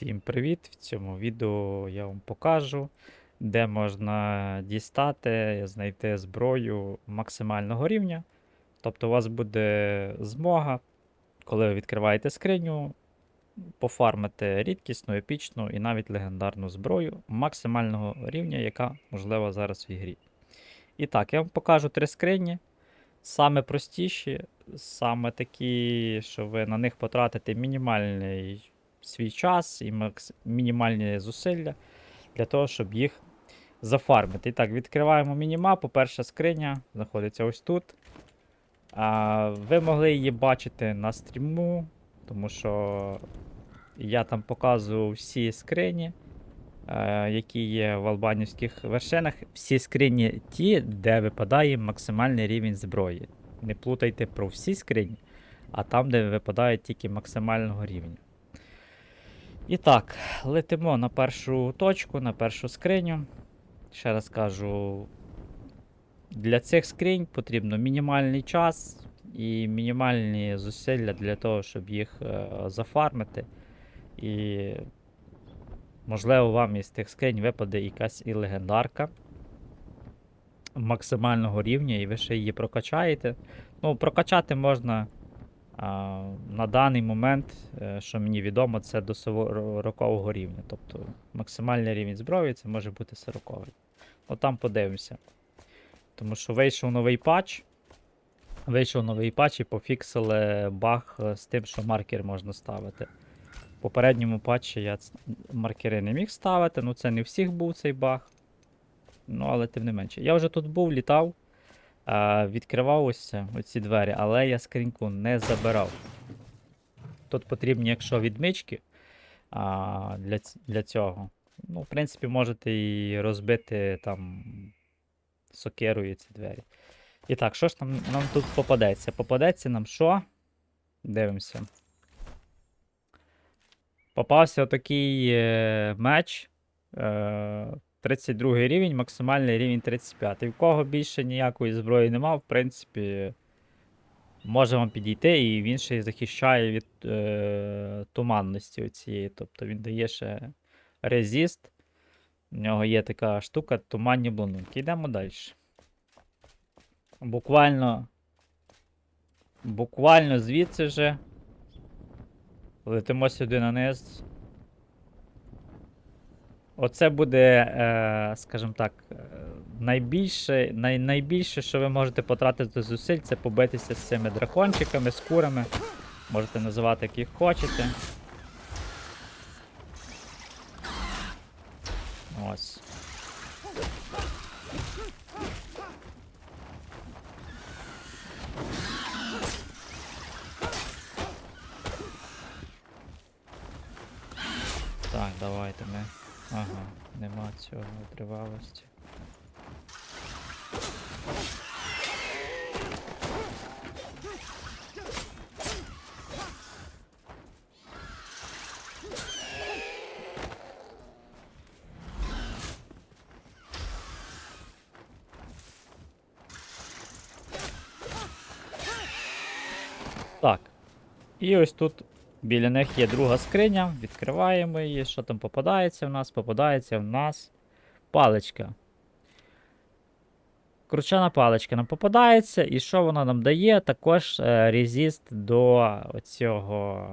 Всім привіт! В цьому відео я вам покажу, де можна дістати, знайти зброю максимального рівня. Тобто у вас буде змога, коли ви відкриваєте скриню, пофармити рідкісну, епічну і навіть легендарну зброю максимального рівня, яка можлива зараз в ігрі. І так, я вам покажу три скрині. Саме простіші, саме такі, що ви на них потратите мінімальний свій час і мінімальні зусилля для того, щоб їх зафармити. І так, відкриваємо мінімапу. Перша скриня знаходиться ось тут. А, ви могли її бачити на стріму, тому що я там показував всі скрині, е, які є в албанівських вершинах. Всі скрині ті, де випадає максимальний рівень зброї. Не плутайте про всі скрині, а там, де випадає тільки максимального рівня. І так, летимо на першу точку, на першу скриню. Ще раз кажу, для цих скринь потрібно мінімальний час і мінімальні зусилля для того, щоб їх е, зафармити. І, можливо, вам із тих скринь випаде якась і легендарка максимального рівня, і ви ще її прокачаєте. Ну, прокачати можна на даний момент, е, що мені відомо, це до 40 рівня. Тобто максимальний рівень зброї це може бути 40. От там подивимося. Тому що вийшов новий патч. Вийшов новий патч і пофіксили баг з тим, що маркер можна ставити. В попередньому патчі я маркери не міг ставити, ну це не у всіх був цей баг. Ну, але тим не менше. Я вже тут був, літав, відкривав ось оці двері, але я скриньку не забирав. Тут потрібні, якщо відмички а, для, для цього. Ну, в принципі, можете і розбити там сокирою ці двері. І так, що ж нам, нам тут попадеться? Попадеться нам що? Дивимося. Попався отакий е, меч. Е, 32 рівень, максимальний рівень 35. І в кого більше ніякої зброї нема, в принципі, може вам підійти, і він ще захищає від е, туманності оцієї. Тобто він дає ще резист. У нього є така штука туманні блондинки. Йдемо далі. Буквально. Буквально звідси же. Летимо сюди на низ. Оце буде, е, скажімо так, е, найбільше, най, найбільше, що ви можете потратити зусиль, це побитися з цими дракончиками, з курами. Можете називати як їх хочете. Ось. Так, давайте ми. Ага, нема цього тривалості. Так. І ось тут Біля них є друга скриня, відкриваємо її. Що там попадається в нас? Попадається в нас паличка. Кручана паличка нам попадається, і що вона нам дає? Також е, резист до цього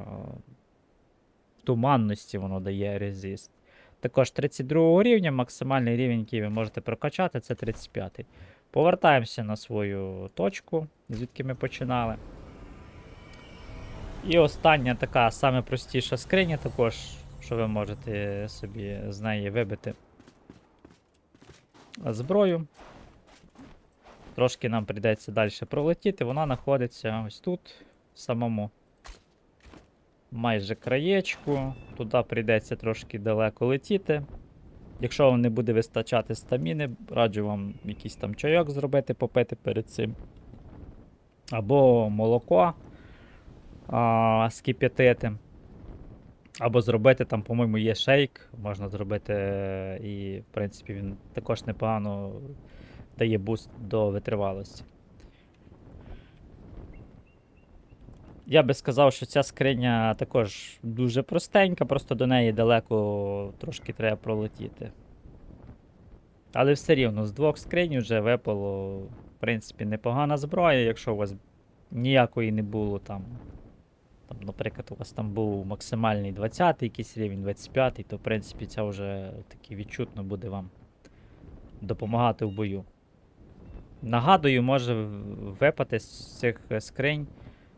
туманності воно дає резист. Також 32 рівня, максимальний рівень, який ви можете прокачати, це 35. Повертаємося на свою точку, звідки ми починали. І остання така саме простіша скриня, також, що ви можете собі з неї вибити зброю. Трошки нам прийдеться далі пролетіти. Вона знаходиться ось тут, в самому майже краєчку. Туди прийдеться трошки далеко летіти. Якщо вам не буде вистачати стаміни, раджу вам якийсь там чайок зробити, попити перед цим. Або молоко а, скип'ятити. Або зробити там, по-моєму, є шейк, можна зробити, і, в принципі, він також непогано дає буст до витривалості. Я би сказав, що ця скриня також дуже простенька, просто до неї далеко трошки треба пролетіти. Але все рівно, з двох скринь вже випало, в принципі, непогана зброя, якщо у вас ніякої не було там. Там, наприклад, у вас там був максимальний 20 якийсь рівень, 25, то в принципі це вже таки відчутно буде вам допомагати в бою. Нагадую, може випати з цих скринь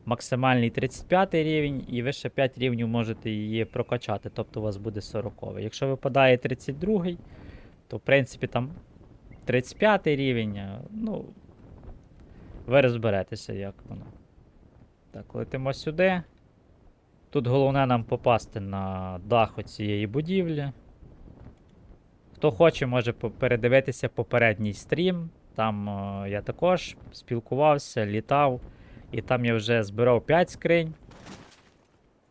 максимальний 35 рівень, і ви ще 5 рівнів можете її прокачати, тобто у вас буде 40. Якщо випадає 32, то в принципі там 35 рівень, ну, ви розберетеся, як воно. Так, летимо сюди. Тут головне нам попасти на дах цієї будівлі. Хто хоче, може передивитися попередній стрім. Там е, я також спілкувався, літав, і там я вже збирав 5 скринь.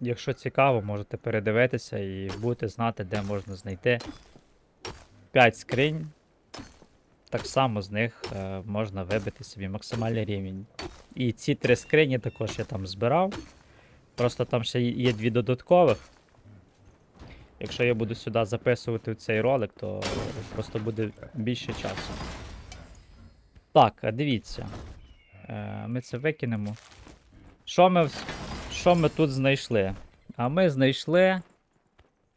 Якщо цікаво, можете передивитися і будете знати, де можна знайти 5 скринь. Так само з них е, можна вибити собі максимальний рівень. І ці три скрині також я там збирав. Просто там ще є дві додаткових. Якщо я буду сюди записувати цей ролик, то просто буде більше часу. Так, дивіться. Е, ми це викинемо. Що ми, що ми тут знайшли? А ми знайшли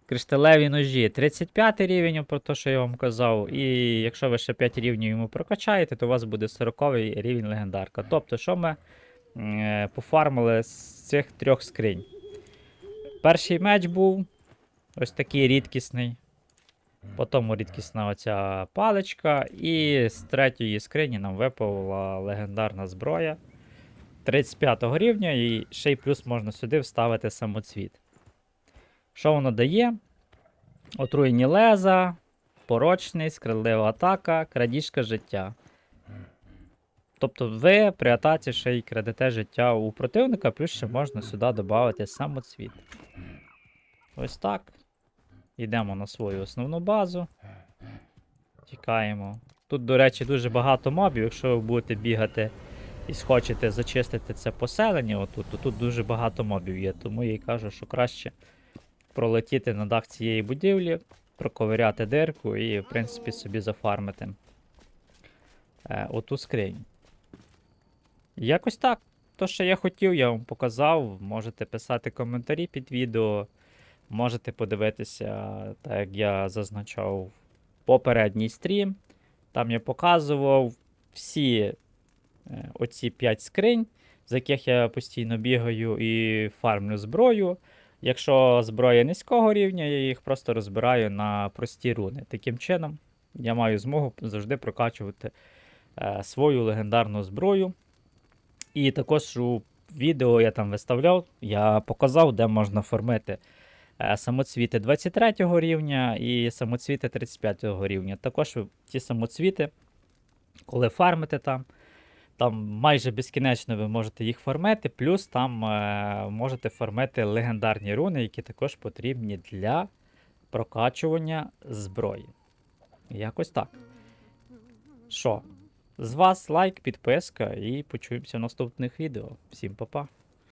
кришталеві ножі. 35 рівень, про те, що я вам казав. І якщо ви ще 5 рівнів йому прокачаєте, то у вас буде 40 рівень легендарка. Тобто, що ми пофармили з цих трьох скринь? Перший меч був ось такий рідкісний. Потім рідкісна оця паличка. І з третьої скрині нам випала легендарна зброя 35 рівня, і ще й плюс можна сюди вставити самоцвіт. Що воно дає? Отруєні леза, порочність, крадлива атака, крадіжка життя. Тобто ви при атаці ще й крадете життя у противника, плюс ще можна сюди додати самоцвіт. Ось так. Йдемо на свою основну базу. Тікаємо. Тут, до речі, дуже багато мобів. Якщо ви будете бігати і схочете зачистити це поселення, отут, то тут дуже багато мобів є. Тому я й кажу, що краще пролетіти на дах цієї будівлі, проковиряти дирку і, в принципі, собі зафармити е, оту скриню. Якось так. То, що я хотів, я вам показав. Можете писати коментарі під відео. Можете подивитися, так як я зазначав попередній стрім. Там я показував всі е, оці 5 скринь, з яких я постійно бігаю і фармлю зброю. Якщо зброя низького рівня, я їх просто розбираю на прості руни. Таким чином, я маю змогу завжди прокачувати е, свою легендарну зброю. І також у відео я там виставляв, я показав, де можна формити е, самоцвіти 23 рівня і самоцвіти 35 рівня. Також ті самоцвіти, коли фармите там, там майже безкінечно ви можете їх фармити, плюс там е, можете фармити легендарні руни, які також потрібні для прокачування зброї. Якось так. Що? З вас лайк, підписка і почуємося в наступних відео. Всім па-па.